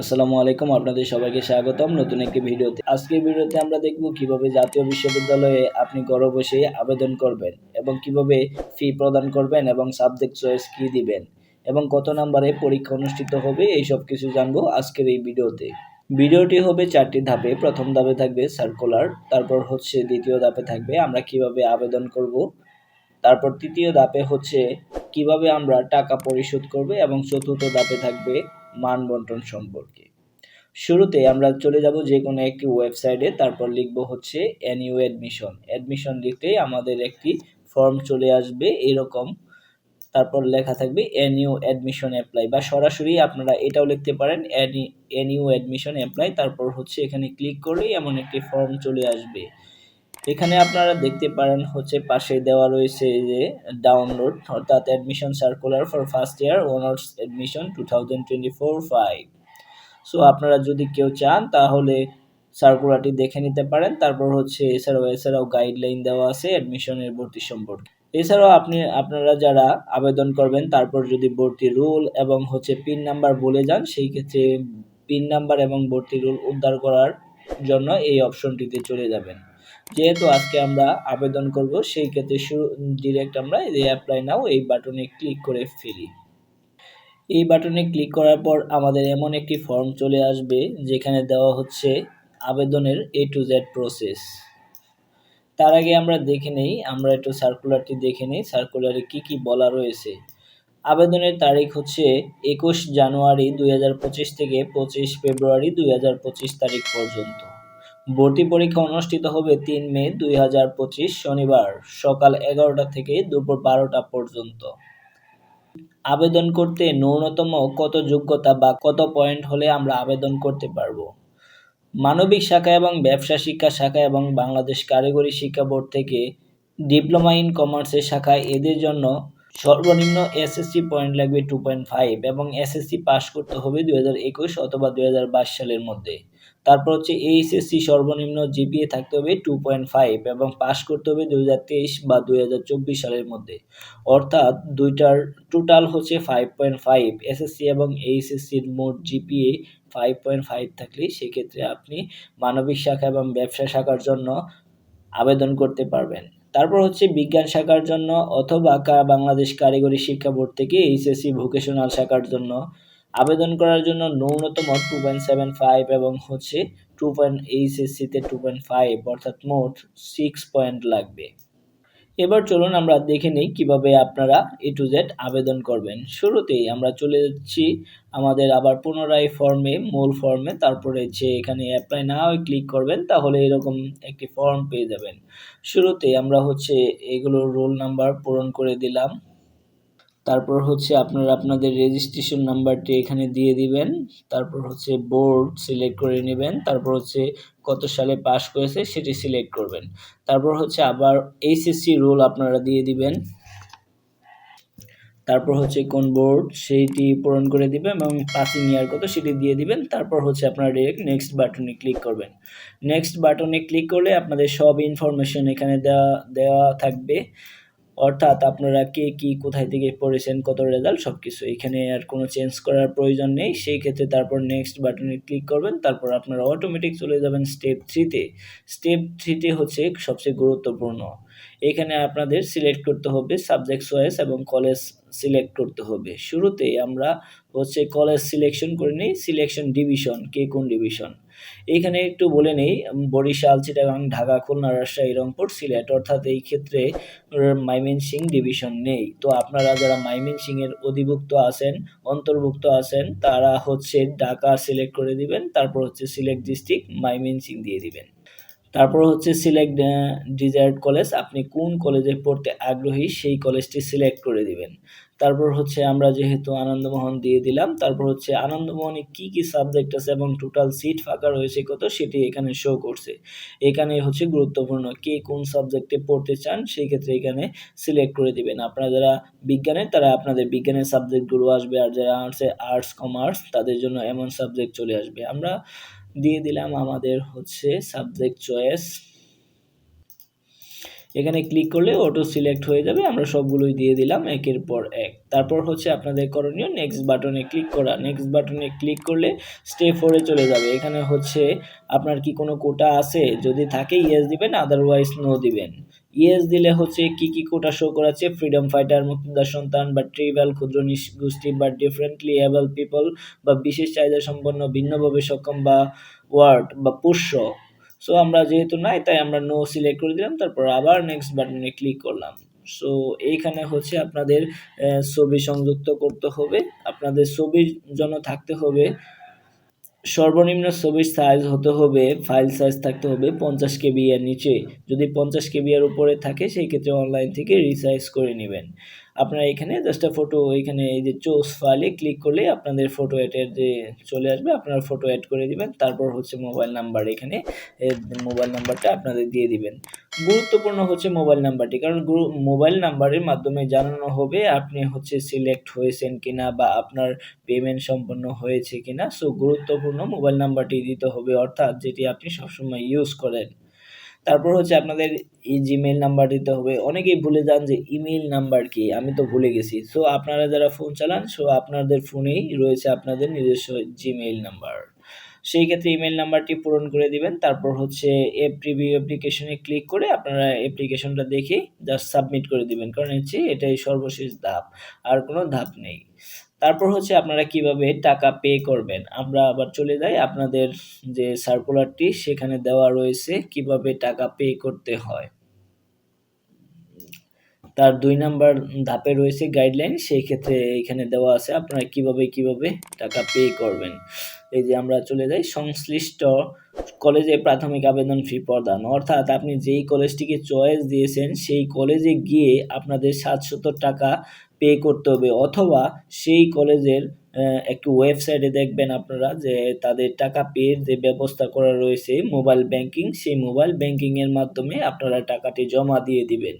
আসসালামু আলাইকুম, আপনাদের সবাইকে স্বাগতম নতুন একটি ভিডিওতে। আজকের ভিডিওতে আমরা দেখব কীভাবে জাতীয় বিশ্ববিদ্যালয়ে আপনি ঘরে বসে আবেদন করবেন এবং কীভাবে ফি প্রদান করবেন এবং সাবজেক্ট চয়েস কি দিবেন এবং কত নম্বরে পরীক্ষা অনুষ্ঠিত হবে, এই সব কিছু জানব আজকের এই ভিডিওতে। ভিডিওটি হবে চারটি ধাপে। প্রথম ধাপে থাকবে সার্কুলার তারপর হচ্ছে দ্বিতীয় ধাপে থাকবে আমরা কীভাবে আবেদন করব, তারপর তৃতীয় ধাপে হচ্ছে কীভাবে আমরা টাকা পরিশোধ করবে এবং চতুর্থ ধাপে থাকবে মান বন্টন সম্পর্কে। শুরুতে আমরা চলে যাব যে কোনো একটি ওয়েবসাইটে তারপর লিখব হচ্ছে এনইউ অ্যাডমিশন অ্যাডমিশন লিখতেই আমাদের একটি ফর্ম চলে আসবে এরকম। তারপর লেখা থাকবে এনইউ অ্যাডমিশন অ্যাপ্লাই বা সরাসরি আপনারা এটাও লিখতে পারেন এনইউ অ্যাডমিশন অ্যাপ্লাই তারপর হচ্ছে এখানে ক্লিক করলেই এমন একটি ফর্ম চলে আসবে। এখানে আপনারা দেখতে পারেন হচ্ছে পাশে দেওয়া রয়েছে যে ডাউনলোড অর্থাৎ admission circular for first year honours admission two thousand twenty four five so আপনারা যদি কেউ চান, তাহলে সার্কুলারটি দেখে নিতে পারেন। তারপর হচ্ছে এছাড়াও এছাড়াও গাইডলাইন দেওয়া আছে অ্যাডমিশনের ভর্তি সম্পর্কে। এছাড়াও আপনি, আপনারা যারা আবেদন করবেন, তারপর যদি ভর্তি রুল এবং হচ্ছে পিন নাম্বার বলে যান, সেই ক্ষেত্রে পিন নাম্বার এবং ভর্তি রুল উদ্ধার করার জন্য এই অপশনটিতে চলে যাবেন। যেহেতু আজকে আমরা আবেদন করব, সেই ক্ষেত্রে শুরু ডিরেক্ট আমরা এই অ্যাপ্লাই নাও এই বাটনে ক্লিক করে ফেলি এই বাটনে ক্লিক করার পর আমাদের এমন একটি ফর্ম চলে আসবে, যেখানে দেওয়া হচ্ছে আবেদনের এ টু জেড প্রসেস তার আগে আমরা দেখে নেই, আমরা একটু সার্কুলারটি দেখে নেই সার্কুলারে কি কি বলা রয়েছে। আবেদনের তারিখ হচ্ছে একুশ জানুয়ারি দুই হাজার পঁচিশ থেকে পঁচিশ ফেব্রুয়ারি দুই হাজার পঁচিশ তারিখ পর্যন্ত। ভর্তি পরীক্ষা অনুষ্ঠিত হবে তিন মে দুই হাজার পঁচিশ শনিবার সকাল এগারোটা থেকে দুপুর বারোটা পর্যন্ত। আবেদন করতে ন্যূনতম কত যোগ্যতা বা কত পয়েন্ট হলে আমরা আবেদন করতে পারব? মানবিক শাখা এবং ব্যবসা শিক্ষা শাখা এবং বাংলাদেশ কারিগরি শিক্ষা বোর্ড থেকে ডিপ্লোমা ইন কমার্সের শাখায় এদের জন্য সর্বনিম্ন এসএসসি পয়েন্ট লাগবে টু পয়েন্ট ফাইভ এবং এসএসসি পাস করতে হবে দুই হাজার একুশ অথবা দুই হাজার বাইশ সালের মধ্যে। তারপর হচ্ছে এইচএসসি সর্বনিম্ন জিপিএ থাকতে হবে টু পয়েন্ট ফাইভ এবং পাস করতে হবে দুই হাজার তেইশ বা দুই হাজার চব্বিশ সালের মধ্যে। অর্থাৎ দুইটার টোটাল হচ্ছে ফাইভ পয়েন্ট ফাইভ এসএসসি এবং এইচএসসির মোট জিপিএ ফাইভ পয়েন্ট ফাইভ থাকলে সেক্ষেত্রে আপনি মানবিক শাখা এবং ব্যবসা শাখার জন্য আবেদন করতে পারবেন। তারপর হচ্ছে বিজ্ঞান শাখার জন্য অথবা বাংলাদেশ কারিগরি শিক্ষা বোর্ড থেকে এইচএসসি ভোকেশনাল শাখার জন্য আবেদন করার জন্য ন্যূনতম টু পয়েন্ট সেভেন ফাইভ এবং হচ্ছে টু পয়েন্ট এইচএসসিতে টু পয়েন্ট ফাইভ অর্থাৎ মোট সিক্স পয়েন্ট লাগবে। এবার চলুন আমরা দেখে নিই কীভাবে আপনারা এ টু জেড আবেদন করবেন। শুরুতেই আমরা চলে যাচ্ছি আমাদের আবার পুনরায় ফর্মে মূল ফর্মে তারপরে যে এখানে অ্যাপ্লাই না হয় ক্লিক করবেন, তাহলে এরকম একটি ফর্ম পেয়ে যাবেন। শুরুতেই আমরা হচ্ছে এগুলোর রোল নাম্বার পূরণ করে দিলাম। তারপর হচ্ছে আপনারা আপনাদের রেজিস্ট্রেশন নাম্বারটি এখানে দিয়ে দিবেন। তারপর হচ্ছে বোর্ড সিলেক্ট করে নেবেন। তারপর হচ্ছে কত সালে পাস করেছে সেটি সিলেক্ট করবেন। তারপর হচ্ছে আবার এইচএসসি রোল আপনারা দিয়ে দিবেন। তারপর হচ্ছে কোন বোর্ড সেইটি পূরণ করে দিবেন এবং পাসিং ইয়ার কত সেটি দিয়ে দিবেন। তারপর হচ্ছে আপনারা ডিরেক্ট নেক্সট বাটনে ক্লিক করবেন। নেক্সট বাটনে ক্লিক করলে আপনাদের সব ইনফরমেশন এখানে দেওয়া দেওয়া থাকবে। অর্থাৎ আপনারা কে কি কোথায় থেকে পড়েছেন, কত রেজাল্ট সব কিছু এখানে আর কোনো চেঞ্জ করার প্রয়োজন নেই। সেই ক্ষেত্রে তারপর নেক্সট বাটনে ক্লিক করবেন, তারপর আপনারা অটোমেটিক চলে যাবেন স্টেপ থ্রিতে স্টেপ থ্রিতে হচ্ছে সবচেয়ে গুরুত্বপূর্ণ। এখানে আপনাদের সিলেক্ট করতে হবে সাবজেক্ট চয়েস এবং কলেজ সিলেক্ট করতে হবে। শুরুতে আমরা হচ্ছে কলেজ সিলেকশন করে নিই সিলেকশন ডিভিশন কে কোন ডিভিশন এইখানে একটু বলে নেই বরিশাল, চিটাগাং, ঢাকা, খুলনা, রাজশাহী, রংপুর, সিলেট, অর্থাৎ এই ক্ষেত্রে সিং ডিভিশন নেই। তো আপনারা যারা এর অধিভুক্ত আছেন, অন্তর্ভুক্ত আছেন, তারা হচ্ছে ঢাকা সিলেক্ট করে দিবেন, তারপর হচ্ছে সিলেক্ট ডিস্ট্রিক্ট সিং দিয়ে দিবেন। তারপর হচ্ছে সিলেক্ট ডিজায়ার্ড কলেজ আপনি কোন কলেজে পড়তে আগ্রহী সেই কলেজটি সিলেক্ট করে দিবেন। তারপর হচ্ছে আমরা যেহেতু আনন্দমোহন দিয়ে দিলাম, তারপর হচ্ছে আনন্দমোহনে কি কি সাবজেক্ট আছে এবং টোটাল সিট ফাঁকা রয়েছে কত সেটি এখানে শো করছে। এখানে হচ্ছে গুরুত্বপূর্ণ কে কোন সাবজেক্টে পড়তে চান সেই ক্ষেত্রে এখানে সিলেক্ট করে দিবেন। আপনারা যারা বিজ্ঞানের তারা আপনাদের বিজ্ঞানের সাবজেক্টগুলো আসবে, আর যারা আর্টসে আর্টস কমার্স তাদের জন্য এমন সাবজেক্ট চলে আসবে। আমরা দিয়ে দিলাম আমাদের হচ্ছে সাবজেক্ট চয়েস এখানে ক্লিক করলে অটো সিলেক্ট হয়ে যাবে, আমরা সবগুলোই দিয়ে দিলাম একের পর এক। তারপর হচ্ছে আপনাদের করণীয় নেক্সট বাটনে ক্লিক করা। নেক্সট বাটনে ক্লিক করলে স্টেপ ফোরে চলে যাবে। এখানে হচ্ছে আপনার কি কোনো কোটা আছে? যদি থাকে ইয়েস দিবেন আদারওয়াইজ নো দিবেন। ইয়েস দিলে হচ্ছে কি কি কোটা শো করাচ্ছে? ফ্রিডম ফাইটার মুক্তিদার সন্তান বা ট্রিবাল ক্ষুদ্র গোষ্ঠী বা ডিফারেন্টলি এবল পিপল বা বিশেষ চাহিদা সম্পন্ন, ভিন্নভাবে সক্ষম বা ওয়ার্ড বা পুষ্য। সো আমরা যেহেতু নাই, তাই আমরা নো সিলেক্ট করে দিলাম, তারপর আবার নেক্সট বাটনে ক্লিক করলাম। সো এইখানে হচ্ছে আপনাদের ছবি সংযুক্ত করতে হবে। আপনাদের ছবির জন্য থাকতে হবে, সর্বনিম্ন ছবির সাইজ হতে হবে ফাইল সাইজ থাকতে হবে পঞ্চাশ কেবি এর নিচে। যদি পঞ্চাশ কেবি এর উপরে থাকে, সেই ক্ষেত্রে অনলাইন থেকে রিসাইজ করে নেবেন। আপনারা এখানে জাস্ট ফটো এখানে এই যে চোস ফাইলে ক্লিক করলে আপনাদের ফটো অ্যাডের যে চলে আসবে, আপনারা ফটো অ্যাড করে দিবেন। তারপর হচ্ছে মোবাইল নাম্বার এখানে মোবাইল নাম্বারটা আপনাদের দিয়ে দিবেন। গুরুত্বপূর্ণ হচ্ছে মোবাইল নাম্বারটি কারণ মোবাইল নাম্বারের মাধ্যমে জানানো হবে আপনি হচ্ছে সিলেক্ট হয়েছেন কিনা বা আপনার পেমেন্ট সম্পন্ন হয়েছে কিনা। সো গুরুত্বপূর্ণ মোবাইল নাম্বারটি দিতে হবে, অর্থাৎ যেটি আপনি সবসময় ইউজ করেন। তারপর হচ্ছে আপনাদের এই জিমেইল নাম্বার দিতে হবে। অনেকেই ভুলে যান যে ইমেইল নাম্বার কি, আমি তো ভুলে গেছি। সো আপনারা যারা ফোন চালান সো আপনাদের ফোনেই রয়েছে আপনাদের নিজস্ব জিমেইল নাম্বার সেই ক্ষেত্রে ইমেল নাম্বারটি পূরণ করে দিবেন। তারপর হচ্ছে এপ রিভিউ অ্যাপ্লিকেশনে ক্লিক করে আপনারা অ্যাপ্লিকেশনটা দেখে জাস্ট সাবমিট করে দিবেন। কারণ হচ্ছে এটাই সর্বশেষ ধাপ, আর কোনো ধাপ নেই। তারপর হচ্ছে আপনারা কীভাবে টাকা পে করবেন? আমরা আবার চলে যাই আপনাদের যে সার্কুলারটি সেখানে দেওয়া রয়েছে কীভাবে টাকা পে করতে হয়। তার দুই নাম্বার ধাপে রয়েছে গাইডলাইন সেই ক্ষেত্রে এখানে দেওয়া আছে আপনারা কীভাবে কীভাবে টাকা পে করবেন। এই যে আমরা চলে যাই, সংশ্লিষ্ট কলেজে প্রাথমিক আবেদন ফি প্রদান। অর্থাৎ আপনি যেই কলেজটিকে চয়েস দিয়েছেন, সেই কলেজে গিয়ে আপনাদের সাতশত টাকা পে করতে হবে অথবা সেই কলেজের একটু ওয়েবসাইটে দেখবেন আপনারা যে তাদের টাকা পের যে ব্যবস্থা করা রয়েছে মোবাইল ব্যাংকিং সেই মোবাইল ব্যাংকিংয়ের মাধ্যমে আপনারা টাকাটি জমা দিয়ে দিবেন।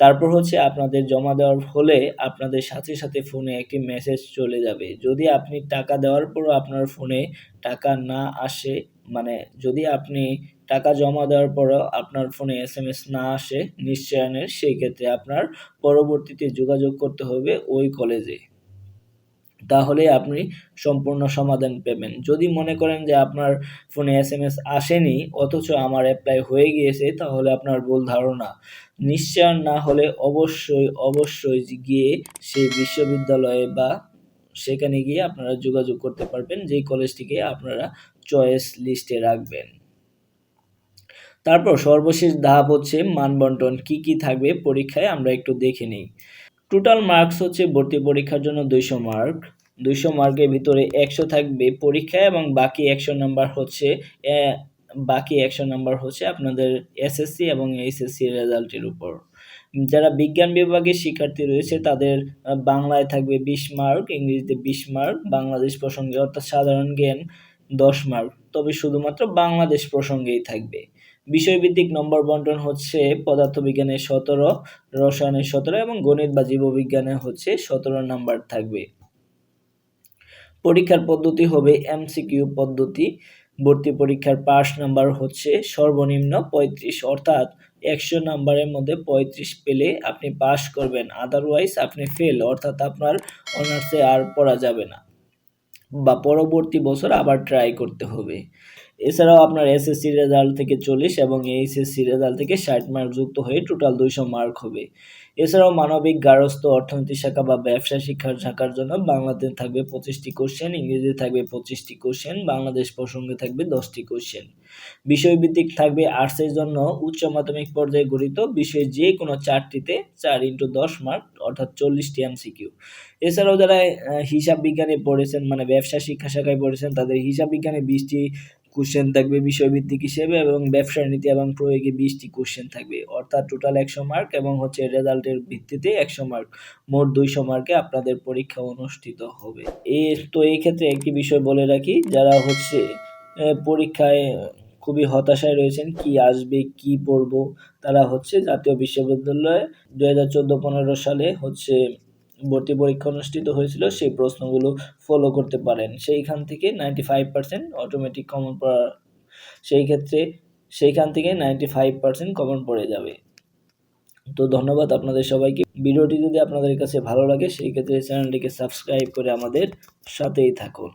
তারপর হচ্ছে আপনাদের জমা দেওয়ার ফলে আপনাদের সাথে সাথে ফোনে একটি মেসেজ চলে যাবে। যদি আপনি টাকা দেওয়ার পরও আপনার ফোনে টাকা না আসে মানে যদি আপনি টাকা জমা দেওয়ার পরও আপনার ফোনে এস এম এস না আসে নিশ্চয়নের সেই ক্ষেত্রে আপনার পরবর্তীতে যোগাযোগ করতে হবে ওই কলেজে তাহলে আপনি সম্পূর্ণ সমাধান পাবেন। যদি মনে করেন যে আপনার ফোনে এস এম এস আসেনি, অথচ আমার অ্যাপ্লাই হয়ে গিয়েছে, তাহলে আপনার ভুল ধারণা। নিশ্চয় না হলে অবশ্যই অবশ্যই গিয়ে সেই বিশ্ববিদ্যালয়ে বা সেখানে গিয়ে আপনারা যোগাযোগ করতে পারবেন, যেই কলেজটিকে আপনারা চয়েস লিস্টে রাখবেন। তারপর সর্বশেষ ধাপ হচ্ছে মানবন্টন। কি কি থাকবে পরীক্ষায় আমরা একটু দেখে নিই। টোটাল মার্কস হচ্ছে ভর্তি পরীক্ষার জন্য দুইশো মার্ক দুইশো মার্কের ভিতরে একশো থাকবে পরীক্ষায় এবং বাকি একশো নাম্বার হচ্ছে বাকি একশো নাম্বার হচ্ছে আপনাদের এসএসসি এবং এইচএসসি রেজাল্টের উপর। যারা বিজ্ঞান বিভাগের শিক্ষার্থী রয়েছে তাদের বাংলায় থাকবে বিশ মার্ক ইংরেজিতে বিশ মার্ক বাংলাদেশ প্রসঙ্গে অর্থাৎ সাধারণ জ্ঞান দশ মার্ক। তবে শুধুমাত্র বাংলাদেশ প্রসঙ্গেই থাকবে। বিষয়ভিত্তিক নম্বর বন্টন হচ্ছে পদার্থবিজ্ঞানের সতেরো রসায়নের সতেরো এবং গণিত বা জীববিজ্ঞানে হচ্ছে সতেরো নাম্বার থাকবে। পরীক্ষার পদ্ধতি হবে এমসিকিউ পদ্ধতি। ভর্তি পরীক্ষার পাস নাম্বার হচ্ছে সর্বনিম্ন পঁয়ত্রিশ, অর্থাৎ একশো নাম্বারের মধ্যে পঁয়ত্রিশ পেলে আপনি পাস করবেন আদারওয়াইজ আপনি ফেল অর্থাৎ আপনার অনার্সে আর পড়া যাবে না। বা পরবর্তী বছর আবার ট্রাই করতে হবে। এছাড়াও আপনার এসএসসি রেজাল্ট থেকে চল্লিশ এবং এইচএসসি রেজাল্ট থেকে ষাট মার্ক যুক্ত হয়ে টোটাল দুইশো মার্ক হবে। এছাড়াও মানবিক গারস্থ অর্থনীতি শাখা বা ব্যবসা শিক্ষার শাখার জন্য বাংলাতে থাকবে পঁচিশটি কোশ্চেন ইংরেজিতে থাকবে পঁচিশটি কোশ্চেন বাংলাদেশ প্রসঙ্গে থাকবে দশটি কোশ্চেন বিষয়ভিত্তিক থাকবে আর্টসের জন্য উচ্চ মাধ্যমিক পর্যায়ে গঠিত বিষয়ে যে কোনো চারটিতে চার ইন্টু দশ মার্ক অর্থাৎ চল্লিশটি এমসিকিউ এছাড়াও যারা হিসাব বিজ্ঞানে পড়েছেন মানে ব্যবসা শিক্ষা শাখায় পড়েছেন, তাদের হিসাব বিজ্ঞানে বিশটি কোশ্চেন থাকবে বিষয়ভিত্তিক হিসেবে এবং ব্যবসার নীতি এবং প্রয়োগে বিশটি কোশ্চেন থাকবে। অর্থাৎ টোটাল একশো মার্ক এবং হচ্ছে রেজাল্টের ভিত্তিতে একশো মার্ক মোট দুইশো মার্কে আপনাদের পরীক্ষা অনুষ্ঠিত হবে। এ, তো এই ক্ষেত্রে একটি বিষয় বলে রাখি, যারা হচ্ছে পরীক্ষায় খুবই হতাশায় রয়েছেন, কি আসবে, কি পড়ব, তারা হচ্ছে জাতীয় বিশ্ববিদ্যালয়ে দু হাজার চোদ্দ পনেরো সালে হচ্ছে ভর্তি পরীক্ষা অনুষ্ঠিত হয়েছিল, সেই প্রশ্নগুলো ফলো করতে পারেন। সেইখান থেকে ninety five percent automatic common পড়া, সেই ক্ষেত্রে সেইখান থেকে নাইনটি ফাইভ পার্সেন্ট কমন পড়ে যাবে। তো ধন্যবাদ আপনাদের সবাইকে। ভিডিওটি যদি আপনাদের কাছে ভালো লাগে, সেই ক্ষেত্রে চ্যানেলটিকে সাবস্ক্রাইব করে আমাদের সাথেই থাকুন।